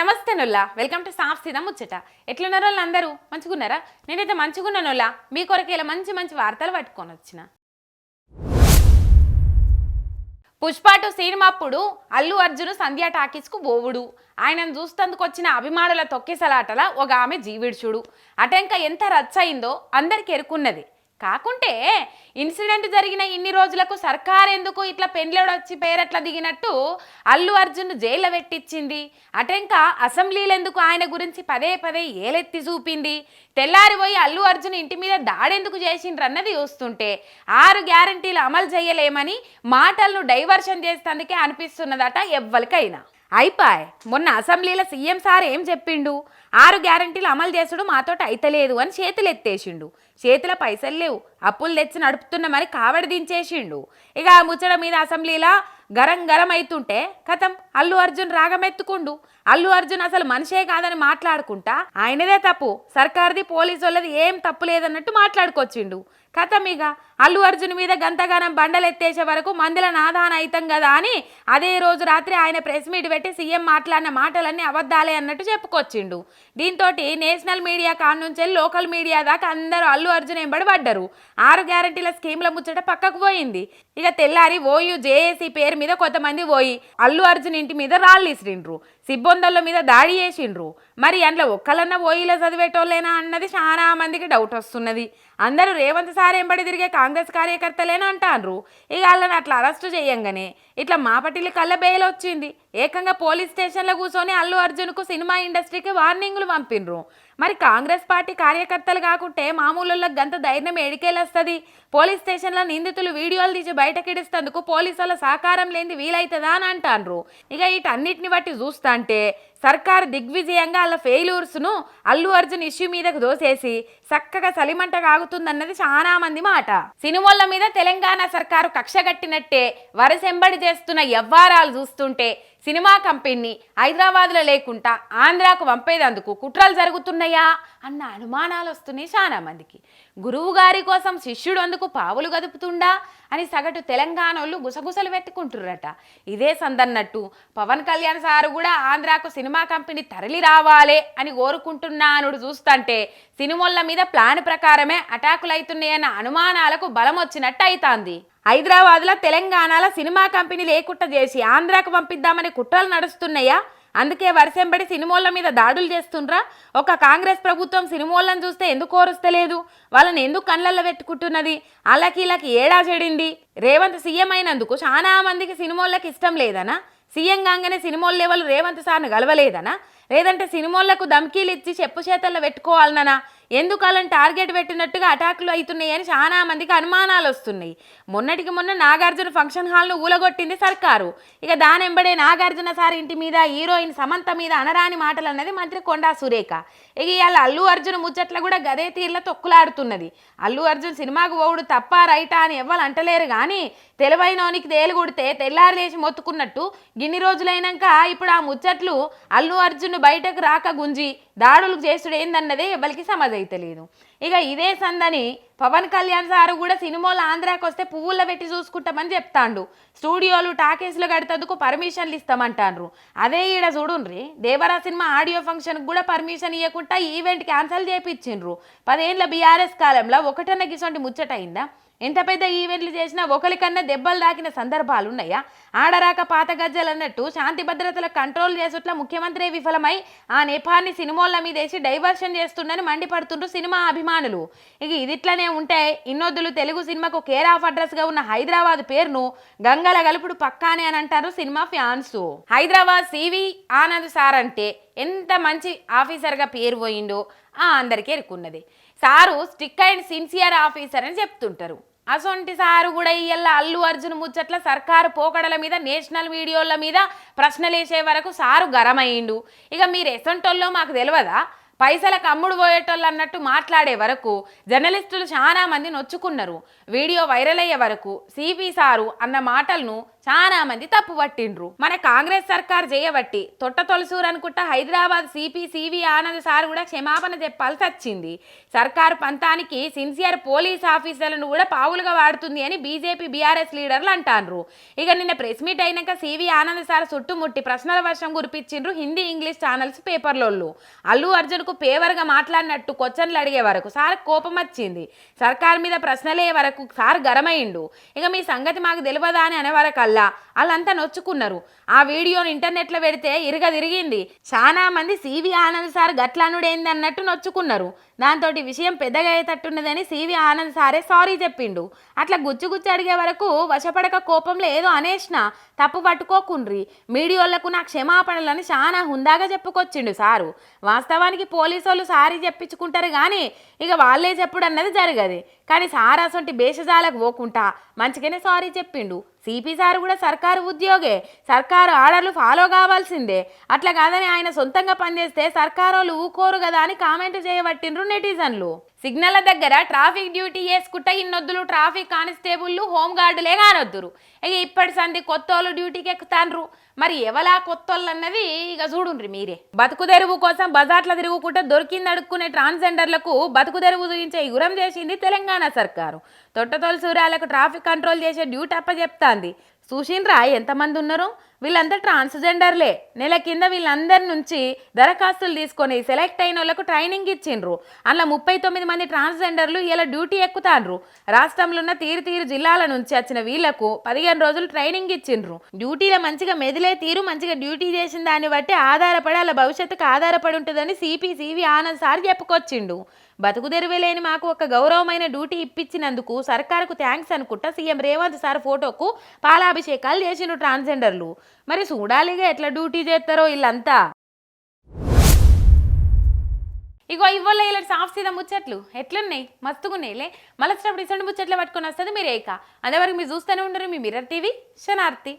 నమస్తే నొల్లా. Welcome to సాఫ్ సీదా ముచ్చట. ఎట్లున్నారో వాళ్ళు అందరూ మంచిగున్నారా? నేనైతే మంచిగున్నా నొల్లా. మీ కొరకు ఇలా మంచి మంచి వార్తలు పట్టుకొని వచ్చిన. పుష్పాటు సినిమా అప్పుడు అల్లు అర్జున్ సంధ్యా టాకీస్కు బోవుడు ఆయనను చూస్తందుకు వచ్చిన అభిమానుల తొక్కిసలాటల ఒక ఆమె జీవిడ్చుడు అటంక ఎంత రచ్చయిందో అందరికి ఎరుకున్నది. కాకుంటే ఇన్సిడెంట్ జరిగిన ఇన్ని రోజులకు సర్కార్ ఎందుకు ఇట్లా పెండ్లోడు వచ్చి పేరట్లా దిగినట్టు అల్లు అర్జున్ జైల్లో పెట్టించింది అటెంక అసెంబ్లీలు ఎందుకు ఆయన గురించి పదే పదే ఏలెత్తి చూపింది. తెల్లారిపోయి అల్లు అర్జున్ ఇంటి మీద దాడెందుకు చేసిండ్రన్నది చూస్తుంటే ఆరు గ్యారంటీలు అమలు చేయలేమని మాటలను డైవర్షన్ చేస్తందుకే అనిపిస్తున్నదట ఎవ్వరికైనా. అయిపాయ్ మొన్న అసెంబ్లీలో సీఎం సార్ ఏం చెప్పిండు? ఆరు గ్యారంటీలు అమలు చేసుడు మాతోటి అయితలేదు అని చేతులు ఎత్తేసిండు చేతిలో పైసలు లేవు. అప్పులు తెచ్చి నడుపుతున్నామని కావడి దించేసిండు. ఇక ఆ ముచ్చట మీద అసెంబ్లీలో గరం గరం అవుతుంటే కథం అల్లు అర్జున్ రాగమెత్తుకుండు. అల్లు అర్జున్ అసలు మనిషే కాదని మాట్లాడుకుంటా ఆయనదే తప్పు. సర్కార్ది పోలీసు వాళ్ళది ఏం తప్పు లేదన్నట్టు మాట్లాడుకొచ్చిండు. కథం ఇక అల్లు అర్జున్ మీద గంతగానం బండలెత్తేసే వరకు మందుల నాదాన అయితం కదా అని అదే రోజు రాత్రి ఆయన ప్రెస్ మీట్ పెట్టి సీఎం మాట్లాడిన మాటలన్నీ అబద్ధాలే అన్నట్టు చెప్పుకొచ్చిండు. దీంతో నేషనల్ మీడియా కాడ నుంచి లోకల్ మీడియా దాకా అందరూ అల్లు అర్జున్ ఎంబడి పడ్డరు. ఆరు గ్యారంటీల స్కీమ్ల ముచ్చట పక్కకు పోయింది. ఇక తెల్లారి ఓయూ జేఏసీ పేరు మీద కొంతమంది పోయి అల్లు అర్జున్ ఇంటి మీద రాళ్ళు ఇసిరిండ్రు. సిబ్బొందళ్ళ మీద దాడి చేసిండ్రు. మరి అందులో ఒక్కలన్న ఓయిలో చదివేటోళ్ళేనా అన్నది చాలా మందికి డౌట్ వస్తున్నది. అందరూ రేవంత్ సార్ ఎంబడి తిరిగే కాంగ్రెస్ కార్యకర్తలేనా అంటాన్రు. ఇక వాళ్ళని అట్లా అరెస్టు చేయంగానే ఇట్లా మాపటిల్లి కళ్ళ బెయిల్ వచ్చింది. ఏకంగా పోలీస్ స్టేషన్లో కూర్చొని అల్లు అర్జున్కు సినిమా ఇండస్ట్రీకి వార్నింగ్లు పంపిండ్రు మరి కాంగ్రెస్ పార్టీ కార్యకర్తలు కాకుంటే మామూలు గంత ధైర్యం ఎడికేలొస్తుంది పోలీస్ స్టేషన్లో నిందితులు వీడియోలు తీసి బయటకిడిస్తేందుకు పోలీసుల సహకారం లేనిది వీలైతుందా అని అంటాన్రు. ఇక వీటన్నిటిని బట్టి చూస్తాంటే సర్కారు దిగ్విజయంగా వాళ్ళ ఫెయిల్యూర్స్ను అల్లు అర్జున్ ఇష్యూ మీదకు దోసేసి చక్కగా సలిమంట కాగుతుందన్నది చాలా మంది మాట. సినిమాల మీద తెలంగాణ సర్కారు కక్షగట్టినట్టే వరసెంబడి చేస్తున్న వ్యవహారాలు చూస్తుంటే సినిమా కంపెనీని హైదరాబాద్లో లేకుండా ఆంధ్రాకు పంపేదందుకు కుట్రలు జరుగుతున్నాయా అన్న అనుమానాలు వస్తున్నాయి చాలా మందికి. గురువు గారి కోసం శిష్యుడు అందుకు పావులు గదుపుతుండా అని సగటు తెలంగాణ వాళ్ళు గుసగుసలు పెట్టుకుంటుర్రట. ఇదే సందన్నట్టు పవన్ కళ్యాణ్ సారు కూడా ఆంధ్రాకు సినిమా కంపెనీ తరలి రావాలే అని కోరుకుంటున్నానుడు చూస్తుంటే సినిమాల మీద ప్లాన్ ప్రకారమే అటాకులు అవుతున్నాయన్న అనుమానాలకు బలం వచ్చినట్టు అవుతాంది హైదరాబాద్లో తెలంగాణలో సినిమా కంపెనీ లేకుండా చేసి ఆంధ్రాకు పంపిద్దామని కుట్రలు నడుస్తున్నాయా? అందుకే వరుసెంబడి సినిమాల మీద దాడులు చేస్తుండ్రా? ఒక కాంగ్రెస్ ప్రభుత్వం సినిమాలను చూస్తే ఎందుకు కోరుస్తలేదు వాళ్ళని ఎందుకు కళ్ళల్లో పెట్టుకుంటున్నది? వాళ్ళకి ఇలాకి ఏడా చెడింది? రేవంత్ సీఎం అయినందుకు చాలా మందికి సినిమాలకు ఇష్టం లేదనా? సీఎం కాగానే సినిమాలు లెవెల్ రేవంత్ సార్ని గలవలేదనా లేదంటే సినిమాలకు ధమ్కీలు ఇచ్చి చెప్పు చేతల్లో పెట్టుకోవాలనా ఎందుకు టార్గెట్ పెట్టినట్టుగా అటాకులు అని చాలా మందికి అనుమానాలు వస్తున్నాయి. మొన్నటికి మొన్న నాగార్జున ఫంక్షన్ హాల్ను ఊలగొట్టింది సర్కారు. ఇక దాని వెంబడే నాగార్జున సార్ ఇంటి మీద హీరోయిన్ సమంత మీద అనరాని మాటలు అన్నది మంత్రి కొండా సురేఖ. ఇక ఇవాళ అల్లు అర్జున్ ముచ్చట్ల కూడా గదే తీర్ల తొక్కులాడుతున్నది. అల్లు అర్జున్ సినిమాకు పోవుడు తప్ప రైటా అని ఎవ్వరు అంటలేరు కానీ తెలివైనోనికి తేలు కొడితే తెల్లారి లేచి మొత్తుకున్నట్టు గిన్ని రోజులైనాక ఇప్పుడు ఆ ముచ్చట్లు అల్లు అర్జున్ బయటకు రాక గుంజి దాడులు చేసుడు ఏందన్నదే ఎవరికి సమజైతలేదు. ఇక ఇదే సందని పవన్ కళ్యాణ్ సారు కూడా సినిమాలు ఆంధ్రాకి వస్తే పువ్వుల పెట్టి చూసుకుంటామని చెప్తాండు. స్టూడియోలు టాకీస్లు కడతందుకు పర్మిషన్లు ఇస్తామంటాండ్రు. అదే ఈడ చూడుండ్రి దేవరా సినిమా ఆడియో ఫంక్షన్కి కూడా పర్మిషన్ ఇవ్వకుండా ఈవెంట్ క్యాన్సిల్ చేయించిండ్రు పదేళ్ళ బీఆర్ఎస్ కాలంలో ఒకటన్న గిసొంటి ముచ్చటైందా ఎంత పెద్ద ఈవెంట్లు చేసినా ఒకరికన్నా దెబ్బలు దాకిన సందర్భాలు ఉన్నాయా ఆడరాక పాత గజ్జలు అన్నట్టు శాంతి భద్రతల కంట్రోల్ చేసుట్ల ముఖ్యమంత్రి విఫలమై ఆ నేపాన్ని సినిమాల మీదేసి డైవర్షన్ చేస్తుండని మండిపడుతుండ్రు సినిమా అభిమానులు. ఇక ఇదిట్లనే ఉంటే ఇన్నొద్దులు తెలుగు సినిమాకు కేర్ ఆఫ్ అడ్రస్గా ఉన్న హైదరాబాద్ పేరును గంగల గలుపుడు పక్కానే అని అంటారు cinema fans. Hyderabad CV Anand sir అంటే ఎంత మంచి ఆఫీసర్గా పేరు పోయిండో ఆ అందరికీ ఎరుకున్నది. Sir strict and sincere officer అని చెప్తుంటారు. అసొంటి సారు కూడా ఇయ్యల్ల అల్లు అర్జున్ ముచ్చట్ల సర్కారు పోకడల మీద నేషనల్ వీడియోల మీద ప్రశ్నలేసే వరకు సారు గరమయ్యిండు ఇక మీరు ఎసొంటోళ్ళో మాకు తెలియదా పైసల కమ్ముడు పోయేటోళ్ళు అన్నట్టు మాట్లాడే వరకు జర్నలిస్టులు చాలా మంది నొచ్చుకున్నారు. వీడియో వైరల్ అయ్యే వరకు సిపి సారు అన్న మాటలను చాలా మంది తప్పు పట్టిండ్రు. మన కాంగ్రెస్ సర్కార్ చేయబట్టి తొట్ట తొలసూరు అనుకుంటా Hyderabad CP CV Anand sir కూడా క్షమాపణ చెప్పాల్సి వచ్చింది. సర్కారు పంతానికి సిన్సియర్ పోలీస్ ఆఫీసర్లను కూడా పావులుగా వాడుతుంది అని బీజేపీ బీఆర్ఎస్ లీడర్లు అంటారు ఇక నిన్న ప్రెస్ మీట్ అయినాక సివి ఆనంద్ సార్ చుట్టుముట్టి ప్రశ్నల వర్షం కురిపించిండ్రు హిందీ ఇంగ్లీష్ ఛానల్స్ పేపర్లోళ్ళు. అల్లు అర్జున్కు పేవర్గా మాట్లాడినట్టు క్వశ్చన్లు అడిగే వరకు సార్ కోపం వచ్చింది. సర్కార్ మీద ప్రశ్నలే వరకు సార్ గరమైండు. ఇక మీ సంగతి మాకు తెలియదా అని అనే వల్ల వాళ్ళంతా నొచ్చుకున్నారు. ఆ వీడియోను ఇంటర్నెట్లో పెడితే ఇరుగ తిరిగింది. చాలా మంది సివి ఆనంద్ సార్ గట్లానుడేంది అన్నట్టు నొచ్చుకున్నారు. దాంతో విషయం పెద్దగా అయ్యేటట్టున్నదని సివి ఆనంద్ సారే సారీ చెప్పిండు. అట్లా గుచ్చుగుచ్చు గుచ్చి అడిగే వరకు వశపడక కోపంలో ఏదో అనేసిన తప్పు పట్టుకోకుండ్రి. మీడియోళ్ళకు నా క్షమాపణలను చాలా హుందాగా చెప్పుకొచ్చిండు సారు. వాస్తవానికి పోలీసు వాళ్ళు సారీ చెప్పించుకుంటారు కానీ ఇక వాళ్ళే చెప్పుడు అన్నది జరగదు. కానీ సార్ అసొంటి భేషజాలకు పోకుండా మంచిగానే సారీ చెప్పిండు. సిపి సార్ కూడా సర్కారు ఉద్యోగే. సర్కారు ఆర్డర్లు ఫాలో కావాల్సిందే. అట్లా కాదని ఆయన సొంతంగా పనిచేస్తే సర్కారోళ్ళు ఊకోరు కదా అని కామెంట్ చేయబట్టిండ్రు నెటిజన్లు. సిగ్నల్ల దగ్గర ట్రాఫిక్ డ్యూటీ వేసుకుంటే ఇన్నొద్దులు ట్రాఫిక్ కానిస్టేబుల్లు హోంగార్డులే కానొద్దురు. ఇక ఇప్పటి సంది కొత్త వాళ్ళు డ్యూటీకి ఎక్కుతాండ్రు మరి ఎవలా కొత్తవాళ్ళు అన్నది ఇక చూడుండ్రి మీరే. బతుకు తెరువు కోసం బజార్ల తిరుగుకుంటే దొరికింది అడుక్కునే ట్రాన్స్జెండర్లకు బతుకు తెరువు చూపించే యురం చేసింది తెలంగాణ సర్కారు. తొట్టతోలు సూర్యాలకు ట్రాఫిక్ కంట్రోల్ చేసే డ్యూటీ అప్ప చెప్తాంది చూసిండ్రా ఎంతమంది ఉన్నారు వీళ్ళంతా ట్రాన్స్జెండర్లే. నెల కింద వీళ్ళందరి నుంచి దరఖాస్తులు తీసుకొని సెలెక్ట్ అయిన వాళ్ళకు ట్రైనింగ్ ఇచ్చిండ్రు. అందులో ముప్పై తొమ్మిది మంది ట్రాన్స్జెండర్లు ఇలా డ్యూటీ ఎక్కుతాండ్రు. రాష్ట్రంలో ఉన్న తీరు తీరు జిల్లాల నుంచి వచ్చిన వీళ్ళకు పదిహేను రోజులు ట్రైనింగ్ ఇచ్చిండ్రు. డ్యూటీలో మంచిగా మెదిలే తీరు మంచిగా డ్యూటీ చేసిన దాన్ని బట్టి ఆధారపడి వాళ్ళ భవిష్యత్తుకు ఆధారపడి ఉంటుందని సిపి సివి ఆనంద్ సార్ చెప్పుకొచ్చిండు. బతుకుదెరువే లేని మాకు ఒక గౌరవమైన డ్యూటీ ఇప్పించినందుకు సర్కారుకు థ్యాంక్స్ అనుకుంటా సీఎం రేవంత్ సార్ ఫోటోకు పాలాభిషేకాలు చేసిన ట్రాన్స్జెండర్లు. మరి చూడాలిగా ఎట్లా డ్యూటీ చేస్తారో వీళ్ళంతా. ఇగో ఇవ్వలే ఇలా సాఫ్ సీదా ముచ్చట్లు. ఎట్లున్నాయి? మస్తుగున్నాయిలే మళ్ళీ వచ్చినప్పుడు ఇసండి ముచ్చట్లు పట్టుకొని వస్తుంది మీరు ఏక అంతవరకు మీరు చూస్తూనే ఉండరు మీ మిర్రర్ టీవీ. శనార్తి.